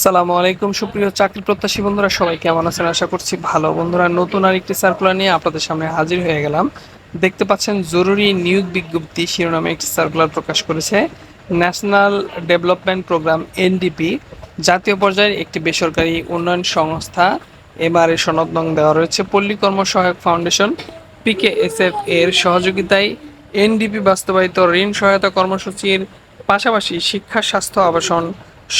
সালামু আলাইকুম, সুপ্রিয় চাকরি প্রত্যাশী বন্ধুরা, সবাই কেমন আছেন? আশা করছি ভালো। বন্ধুরা, নতুন আরেকটি সার্কুলার নিয়ে আপনাদের সামনে হাজির হয়ে গেলাম। দেখতে পাচ্ছেন, জরুরি নিয়োগ বিজ্ঞপ্তি শিরোনামে একটি সার্কুলার প্রকাশ করেছে ন্যাশনাল ডেভেলপমেন্ট প্রোগ্রাম এনডিপি জাতীয় পর্যায়ের একটি বেসরকারি উন্নয়ন সংস্থা এমআরএ সনদ নং দেওয়া রয়েছে, পল্লী কর্ম সহায়ক ফাউন্ডেশন পিকেএসএফ এর সহযোগিতায় এনডিপি বাস্তবায়িত ঋণ সহায়তা কর্মসূচির পাশাপাশি শিক্ষা, স্বাস্থ্য, আবাসন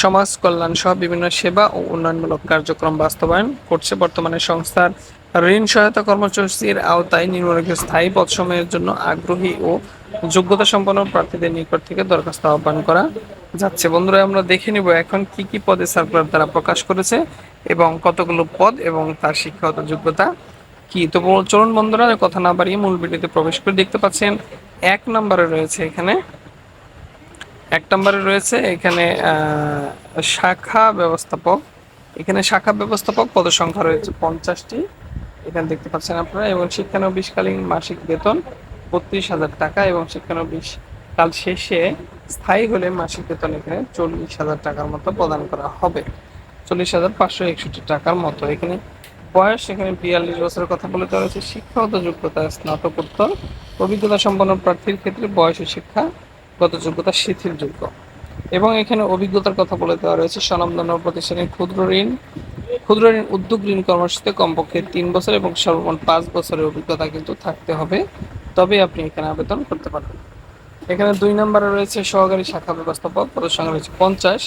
সমাজ, কল্যাণ সহ বিভিন্ন সেবা ও উন্নয়নমূলক কার্যক্রম বাস্তবায়ন করছে বর্তমানে সংস্থার ঋণ সহায়তা কর্মসূচির আওতায় নিম্নলিখিত স্থায়ী পদসমূহের জন্য আগ্রহী ও যোগ্যতা সম্পন্ন প্রার্থীদের নিকট থেকে দরখাস্ত আহ্বান করা যাচ্ছে। বন্ধুরা, আমরা দেখে নিব এখন কি কি পদে সার্কুলার তারা প্রকাশ করেছে এবং কতগুলো পদ এবং তার শিক্ষাগত যোগ্যতা কি। তো চলুন বন্ধুরা, কথা না বাড়িয়ে মূল ভিডিওতে প্রবেশ করে দেখতে পাচ্ছেন, এক নম্বরে রয়েছে এখানে এক নম্বরে রয়েছে এখানে শাখা ব্যবস্থাপক। এখানে শাখা ব্যবস্থাপক পদ সংখ্যা রয়েছে পঞ্চাশটি। এখানে দেখতে পাচ্ছেন আপনারা, এবং শিক্ষানবিশকালীন মাসিক বেতন বত্রিশ হাজার টাকা, এবং শিক্ষানবিশ কাল শেষে স্থায়ী হলে মাসিক বেতন এখানে চল্লিশ হাজার টাকার মতো প্রদান করা হবে। চল্লিশ হাজার পাঁচশো একষট্টি টাকার মতো। এখানে বয়স এখানে বিয়াল্লিশ বছরের কথা বলে দেওয়া হয়েছে। শিক্ষাগত যোগ্যতা স্নাতকোত্তর। অভিজ্ঞতা সম্পন্ন প্রার্থীর ক্ষেত্রে বয়স ও শিক্ষাগত যোগ্যতা শিথিলযোগ্য। এবং এখানে অভিজ্ঞতার কথা বলে দেওয়া রয়েছে, স্বনামধন্য প্রতিষ্ঠানের ক্ষুদ্র ঋণ ক্ষুদ্র ঋণ, উদ্যোগ ঋণ কর্মসূচিতে কমপক্ষে তিন বছর এবং সর্বমোট পাঁচ বছরের অভিজ্ঞতা কিন্তু থাকতে হবে। তবে আপনি এখানে আবেদন করতে পারবেন। এখানে দুই নম্বরে রয়েছে সহকারী শাখা ব্যবস্থাপক, পদের সংখ্যা রয়েছে পঞ্চাশ।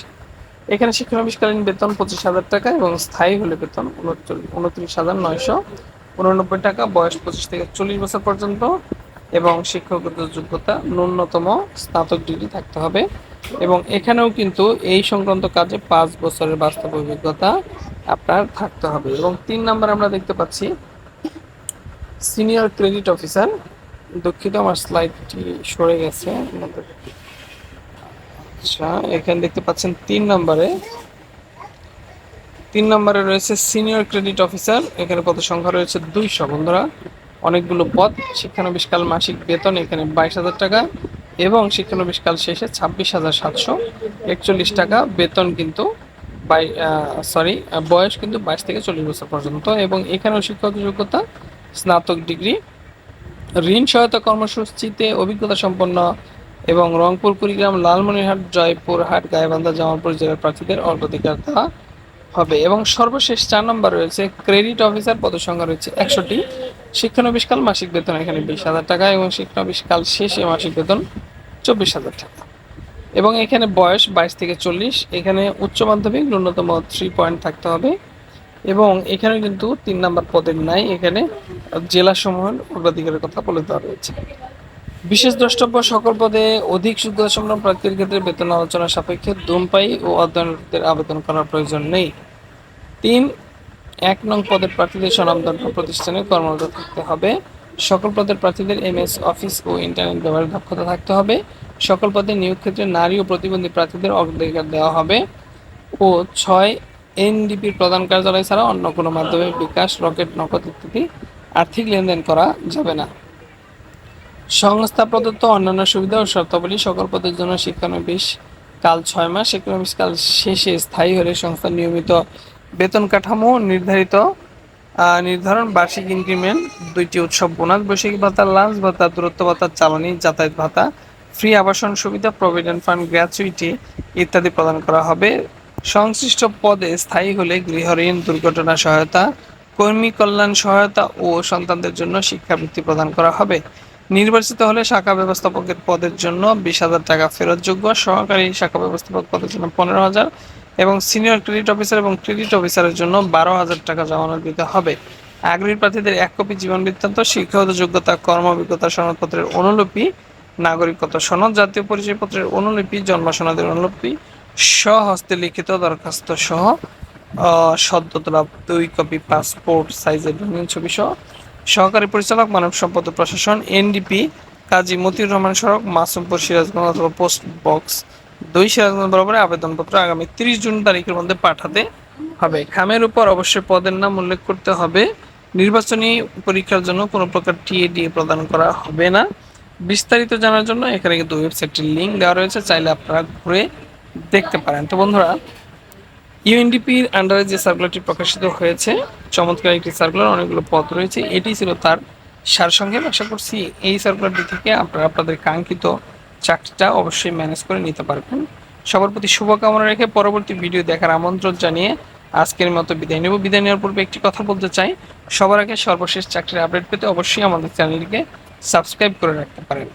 এখানে শিক্ষা শিক্ষানবিশকালীন বেতন পঁচিশ হাজার টাকা এবং স্থায়ী হলে বেতন উনত্রিশ হাজার নয়শো উননব্বই টাকা। বয়স পঁচিশ থেকে চল্লিশ বছর পর্যন্ত। এবং শিক্ষকগত যোগ্যতা ন্যূনতম স্নাতক ডিগ্রি থাকতে হবে। এবং এখানেও কিন্তু এই সংক্রান্ত কাজে পাঁচ বছরের বাস্তব অভিজ্ঞতা আপনার থাকতে হবে। এবং তিন নাম্বার আমরা দেখতে পাচ্ছি, সিনিয়র ক্রেডিট অফিসার। দুঃখিত, আমার স্লাইডটি সরে গেছে। আচ্ছা এখানে দেখতে পাচ্ছেন তিন নম্বরে। তিন নম্বরে রয়েছে সিনিয়র ক্রেডিট অফিসার। এখানে পদ সংখ্যা রয়েছে দুইশো। বন্ধুরা অনেকগুলো পদ শিক্ষানবিশকাল মাসিক বেতন এখানে বাইশ হাজার টাকা এবং শিক্ষানবিশকাল শেষে ছাব্বিশ হাজার সাতশো একচল্লিশ টাকা, বেতন কিন্তু বাই সরি বয়স কিন্তু বাইশ থেকে চল্লিশ বছর পর্যন্ত এবং এখানেও শিক্ষাগত যোগ্যতা, স্নাতক ডিগ্রি, ঋণ সহায়তা কর্মসূচিতে অভিজ্ঞতা সম্পন্ন এবং রংপুর, কুড়িগ্রাম, লালমনিরহাট জয়পুরহাট গাইবান্ধা, জামালপুর জেলার প্রার্থীদের অগ্রাধিকার দেওয়া হবে এবং সর্বশেষ চার নম্বর রয়েছে ক্রেডিট অফিসার পদের সংখ্যা রয়েছে একশোটি। শিক্ষানবিশকাল মাসিক বেতন এখানে বিশ হাজার টাকা এবং শিক্ষানবিশকাল শেষে মাসিক বেতন চব্বিশ হাজার টাকা। এবং এখানে বয়স বাইশ থেকে চল্লিশ, এখানে উচ্চ মাধ্যমিক ন্যূনতম থ্রি পয়েন্ট থাকতে হবে এবং এখানে কিন্তু তিন নাম্বার পদের নাই, এখানে জেলা সমূহের অগ্রাধিকারের কথা বলে দেওয়া রয়েছে। বিশেষ দ্রষ্টব্য, সকল পদে অধিক যোগ্যতা সম্পন্ন প্রার্থীর ক্ষেত্রে বেতন আলোচনা সাপেক্ষে ধূমপায়ী ও অধ্যয়নরতদের আবেদন করার প্রয়োজন নেই। তিন, এক নং পদের প্রার্থীদের স্বনামধন্য প্রতিষ্ঠানে কর্মরত থাকতে হবে। সকল পদের প্রার্থীদের এমএস, অফিস ও ইন্টারনেট ব্যবহারের দক্ষতা থাকতে হবে। সকল পদে নিয়োগ ক্ষেত্রে নারী ও প্রতিবন্ধী প্রার্থীদের অগ্রাধিকার দেওয়া হবে। ও ছয়, এনডিপির প্রধান কার্যালয় ছাড়া অন্য কোনো মাধ্যমে বিকাশ, রকেট, নগদ ইত্যাদি আর্থিক লেনদেন করা যাবে না। সংস্থা প্রদত্ত অন্যান্য সুবিধা ও শর্তাবলী সকল পদের জন্য শিক্ষানবিশ কাল ছয় মাস, শিক্ষানবিশ কাল শেষে স্থায়ী হলে সংস্থার নিয়মিত বেতন কাঠামো নির্ধারিত নির্ধারণ, বার্ষিক ইনক্রিমেন্ট, দুইটি উৎসব বোনাস বৈশাখী ভাতা, লাঞ্চ ভাতা, দূরত্ব ভাতা, চালানি, যাতায়াত ভাতা, ফ্রি আবাসন সুবিধা, প্রভিডেন্ট ফান্ড, গ্র্যাচুইটি ইত্যাদি প্রদান করা হবে। সংশ্লিষ্ট পদে স্থায়ী হলে গৃহ ঋণ, দুর্ঘটনা সহায়তা, কর্মী কল্যাণ সহায়তা ও সন্তানদের জন্য শিক্ষাবৃত্তি প্রদান করা হবে। নির্বাচিত হলে শাখা ব্যবস্থাপকের পদের জন্য বিশ হাজার টাকা ফেরতযোগ্য সহকারী শাখা ব্যবস্থাপক পদের জন্য পনেরো হাজার এবং সিনিয়র ক্রেডিট অফিসার এবং ক্রেডিট অফিসারের জন্য বারো হাজার টাকা জমানো দিতে হবে। আগ্রহী প্রার্থীদের এক কপি জীবন বৃত্তান্ত, শিক্ষাগত যোগ্যতা, কর্ম অভিজ্ঞতা সনদপত্রের অনুলিপি, নাগরিকত্ব সনদ, জাতীয় পরিচয়পত্রের অনুলিপি জন্ম সনদের অনুলিপি স্বহস্তে লিখিত দরখাস্ত সহ সদ্য তোলা দুই কপি, পাসপোর্ট সাইজের রঙিন ছবি সহ সহকারী পরিচালক, মানব সম্পদ প্রশাসন, এনডিপি, কাজী মতিউর রহমান সড়ক, মাসুমপুর সিরাজগঞ্জ অথবা পোস্ট বক্স দুই সিরাজগঞ্জ বরাবরে আবেদনপত্র আগামী তিরিশ জুন তারিখের মধ্যে পাঠাতে হবে। খামের উপর অবশ্যই পদের নাম উল্লেখ করতে হবে। নির্বাচনী পরীক্ষার জন্য কোনো প্রকার টিএডি প্রদান করা হবে না। বিস্তারিত জানার জন্য এখানে কিন্তু ওয়েবসাইটটির লিঙ্ক দেওয়া রয়েছে, চাইলে আপনারা ঘুরে দেখতে পারেন। তো বন্ধুরা ইউএনডিপির আন্ডারে যে সার্কুলারটি প্রকাশিত হয়েছে, চমৎকার একটি সার্কুলার অনেকগুলো পদ রয়েছে, এটি ছিল তার সারসংক্ষেপ। আশা করছি এই সার্কুলারটি থেকে আপনারা আপনাদের কাঙ্ক্ষিত চাকরিটা অবশ্যই ম্যানেজ করে নিতে পারবেন। সবার প্রতি শুভকামনা রেখে পরবর্তী ভিডিও দেখার আমন্ত্রণ জানিয়ে আজকের মতো বিদায় নেব। বিদায় নেওয়ার পূর্বে একটি কথা বলতে চাই। সবার আগে সর্বশেষ চাকরির আপডেট পেতে অবশ্যই আমাদের চ্যানেলটিকে সাবস্ক্রাইব করে রাখতে পারেন।